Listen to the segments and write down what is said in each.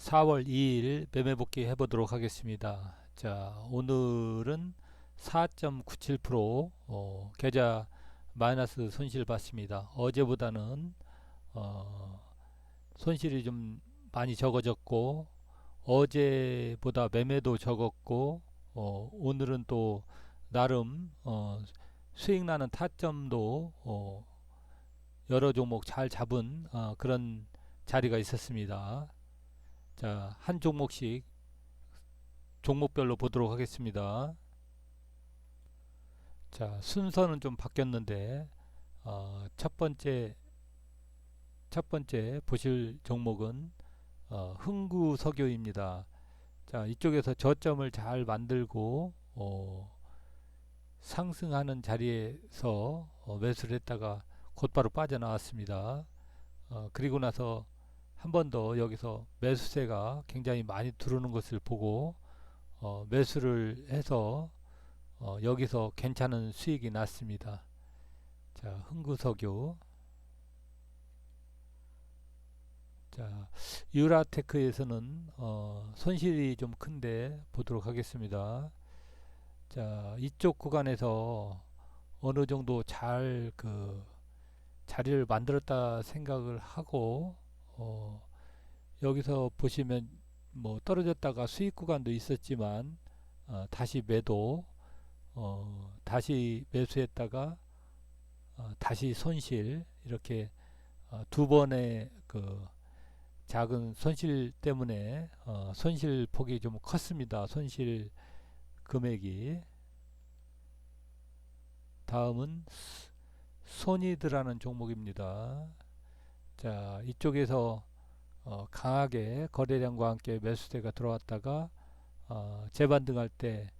4월 2일 매매 복귀 해보도록 하겠습니다. 자, 오늘은 4.97% 어, 계좌 마이너스 손실 봤습니다. 어제보다는 어, 손실이 좀 많이 적어졌고 어제보다 매매도 적었고 어, 오늘은 또 나름 어, 수익 나는 타점도 어, 여러 종목 잘 잡은 어, 그런 자리가 있었습니다. 자, 한 종목씩 종목별로 보도록 하겠습니다. 자, 순서는 좀 바뀌었는데 어, 첫 번째 첫 번째 보실 종목은 어, 흥구 석유입니다. 자, 이쪽에서 저점을 잘 만들고 어, 상승하는 자리에서 어, 매수를 했다가 곧바로 빠져나왔습니다. 어, 그리고 나서 한 번 더 여기서 매수세가 굉장히 많이 들어오는 것을 보고 어, 매수를 해서 어, 여기서 괜찮은 수익이 났습니다. 자, 흥구석유. 자, 유라테크에서는 어, 손실이 좀 큰데 보도록 하겠습니다. 자, 이쪽 구간에서 어느 정도 잘 그 자리를 만들었다 생각을 하고 어, 여기서 보시면 뭐 떨어졌다가 수익 구간도 있었지만 어, 다시 매도 어, 다시 매수했다가 어, 다시 손실 이렇게 어, 두 번의 그 작은 손실 때문에 어, 손실 폭이 좀 컸습니다. 손실 금액이 다음은 소니드라는 종목입니다. 자 이쪽에서 어, 강하게 거래량과 함께 매수세가 들어왔다가 어, 재반등할 때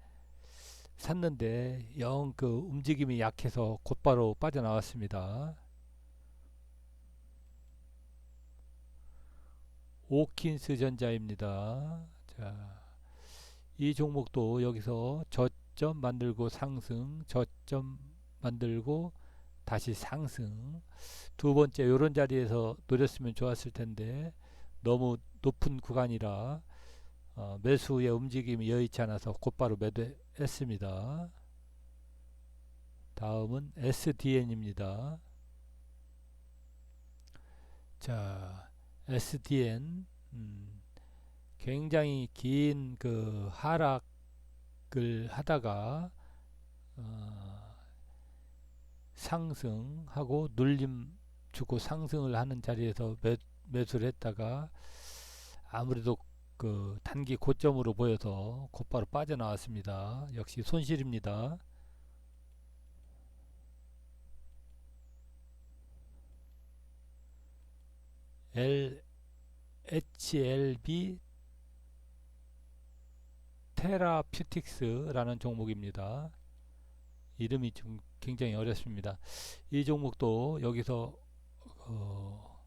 샀는데 영 그 움직임이 약해서 곧바로 빠져나왔습니다. 오킨스 전자입니다. 자, 이 종목도 여기서 저점 만들고 상승, 저점 만들고 다시 상승. 두 번째 이런 자리에서 노렸으면 좋았을 텐데 너무 높은 구간이라 어, 매수의 움직임이 여의치 않아서 곧바로 매도했습니다. 다음은 SDN입니다. 자, SDN 음, 굉장히 긴 그 하락을 하다가 어, 상승하고 눌림 주고 상승을 하는 자리에서 매, 매수를 했다가 아무래도 그 단기 고점으로 보여서 곧바로 빠져나왔습니다. 역시 손실입니다. L HLB 테라퓨틱스라는 종목입니다. 이름이 좀 굉장히 어렵습니다. 이 종목도 여기서 어,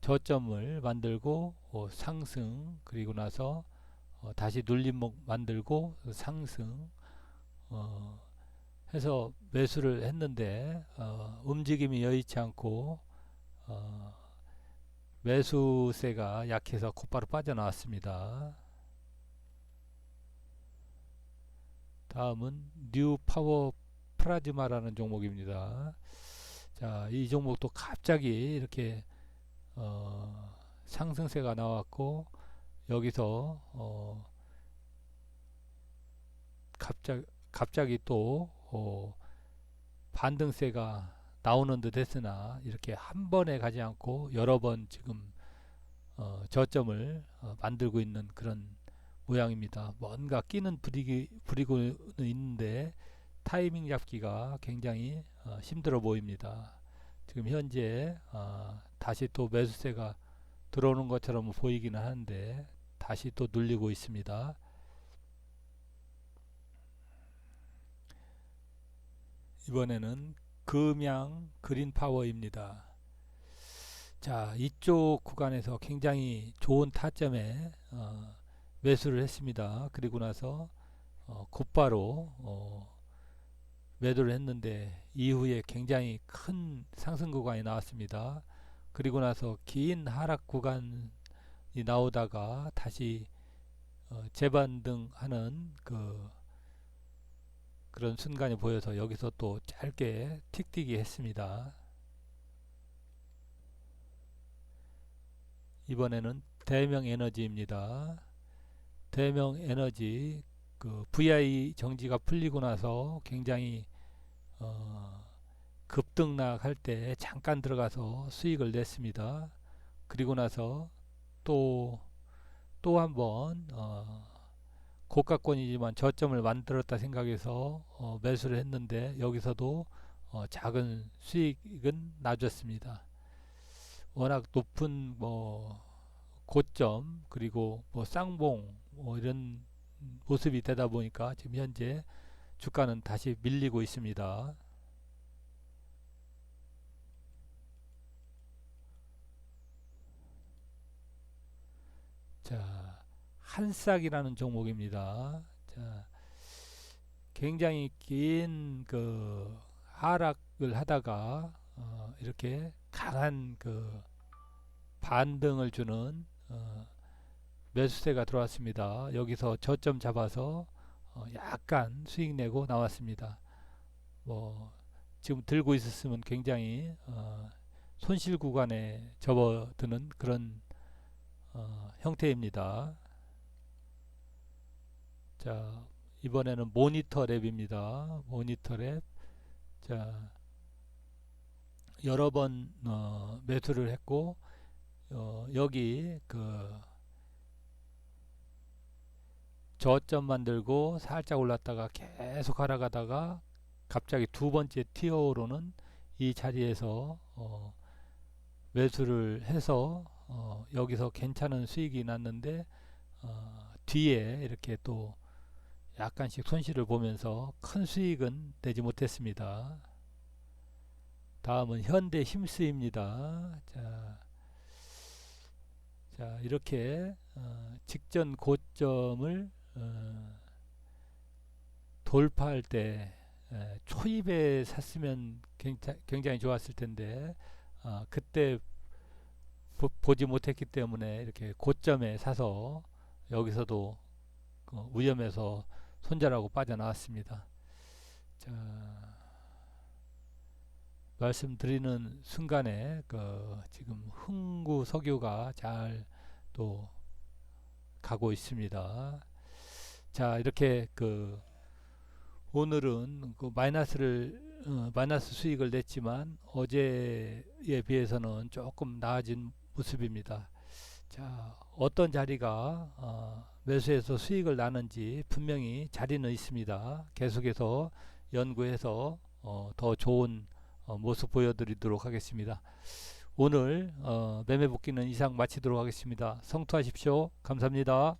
저점을 만들고 어, 상승 그리고 나서 어, 다시 눌림목 만들고 상승 어, 해서 매수를 했는데 어, 움직임이 여의치 않고 어, 매수세가 약해서 곧바로 빠져나왔습니다. 다음은 뉴 파워 프라즈마라는 종목입니다. 자, 이 종목도 갑자기 이렇게 어, 상승세가 나왔고 여기서 어, 갑자기 갑자기 또 어, 반등세가 나오는 듯 했으나 이렇게 한 번에 가지 않고 여러 번 지금 어, 저점을 어, 만들고 있는 그런 모양입니다. 뭔가 끼는 부리기, 부리고는 있는데 타이밍 잡기가 굉장히 어, 힘들어 보입니다. 지금 현재 어, 다시 또 매수세가 들어오는 것처럼 보이기는 하는데 다시 또 눌리고 있습니다. 이번에는 금양 그린 파워입니다. 자, 이쪽 구간에서 굉장히 좋은 타점에 어, 매수를 했습니다. 그리고 나서 어, 곧바로 어, 매도를 했는데 이후에 굉장히 큰 상승 구간이 나왔습니다. 그리고 나서 긴 하락 구간이 나오다가 다시 어, 재반등하는 그 그런 순간이 보여서 여기서 또 짧게 틱틱이 했습니다. 이번에는 대명 에너지입니다. 대명 에너지 그 VI 정지가 풀리고 나서 굉장히 어, 급등락할 때 잠깐 들어가서 수익을 냈습니다. 그리고 나서 또 또 한번 어, 고가권이지만 저점을 만들었다 생각해서 어, 매수를 했는데 여기서도 어, 작은 수익은 나줬습니다. 워낙 높은 뭐 고점 그리고 뭐 쌍봉 뭐 이런 모습이 되다 보니까 지금 현재 주가는 다시 밀리고 있습니다. 자, 한싹이라는 종목입니다. 자, 굉장히 긴 그 하락을 하다가 어, 이렇게 강한 그 반등을 주는 어, 매수세가 들어왔습니다. 여기서 저점 잡아서 어, 약간 수익 내고 나왔습니다. 뭐 지금 들고 있었으면 굉장히 어, 손실 구간에 접어드는 그런 어, 형태입니다. 자 이번에는 모니터 랩입니다. 모니터 랩. 자 여러 번 어, 매수를 했고 어, 여기 그 저점 만들고 살짝 올랐다가 계속 하락하다가 갑자기 두 번째 티어로는 이 자리에서 어, 매수를 해서 어, 여기서 괜찮은 수익이 났는데 어, 뒤에 이렇게 또 약간씩 손실을 보면서 큰 수익은 내지 못했습니다. 다음은 현대 힘스입니다. 자, 자 이렇게 어, 직전 고점을 어, 돌파할 때 에, 초입에 샀으면 굉장히, 굉장히 좋았을 텐데 어, 그때 보, 지 못했기 때문에 이렇게 고점에 사서 여기서도 그 위험해서 손절하고 빠져나왔습니다. 자, 말씀드리는 순간에 그 지금 흥구 석유가 잘 또 가고 있습니다. 자 이렇게 그 오늘은 그 마이너스를 어, 마이너스 수익을 냈지만 어제에 비해서는 조금 나아진 모습입니다. 자 어떤 자리가 어, 매수해서 수익을 나는지 분명히 자리는 있습니다. 계속해서 연구해서 어, 더 좋은 어, 모습 보여드리도록 하겠습니다. 오늘 어, 매매 복귀는 이상 마치도록 하겠습니다. 성투하십시오. 감사합니다.